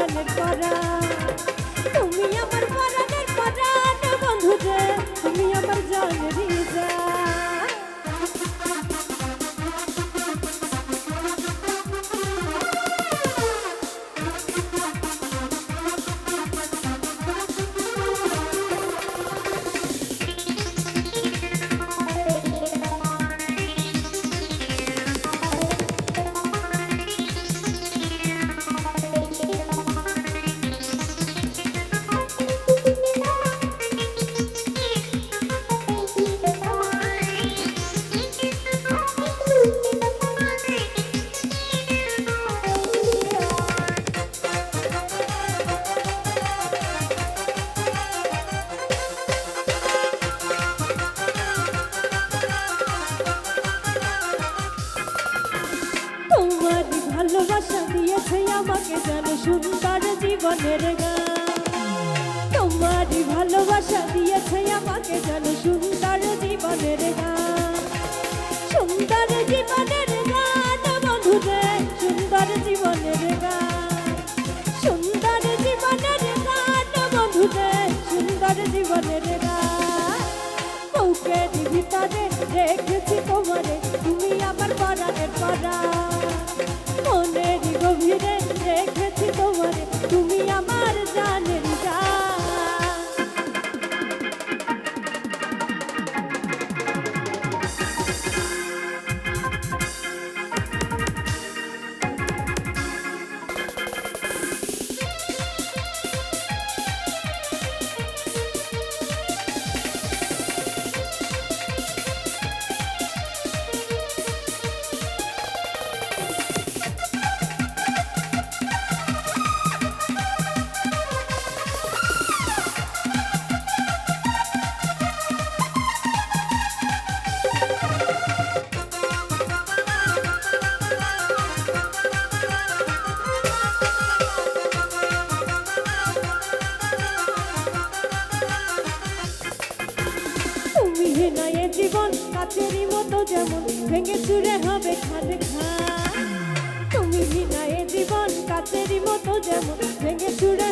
আমার পরাণের সুন্দর জীবনের গান। তোমার ভালোবাসা দিয়েছে আমাকে যেন সুন্দর জীবনের গান। সুন্দর জীবনের গান বন্ধুরে সুন্দর জীবনের গান। সুন্দর জীবনের গান বন্ধুরে সুন্দর জীবনের গান। বুকের ভিতরে রেখেছি তোমারে, তুমি আমার পরাণের পরা তুমি নয় জীবন কাচেরই মতো যেমন ভেঙে চুরে হবে খাদ খা তুমি হিনায়ে জীবন কাচেরই মতো যেমন ভেঙে চুরে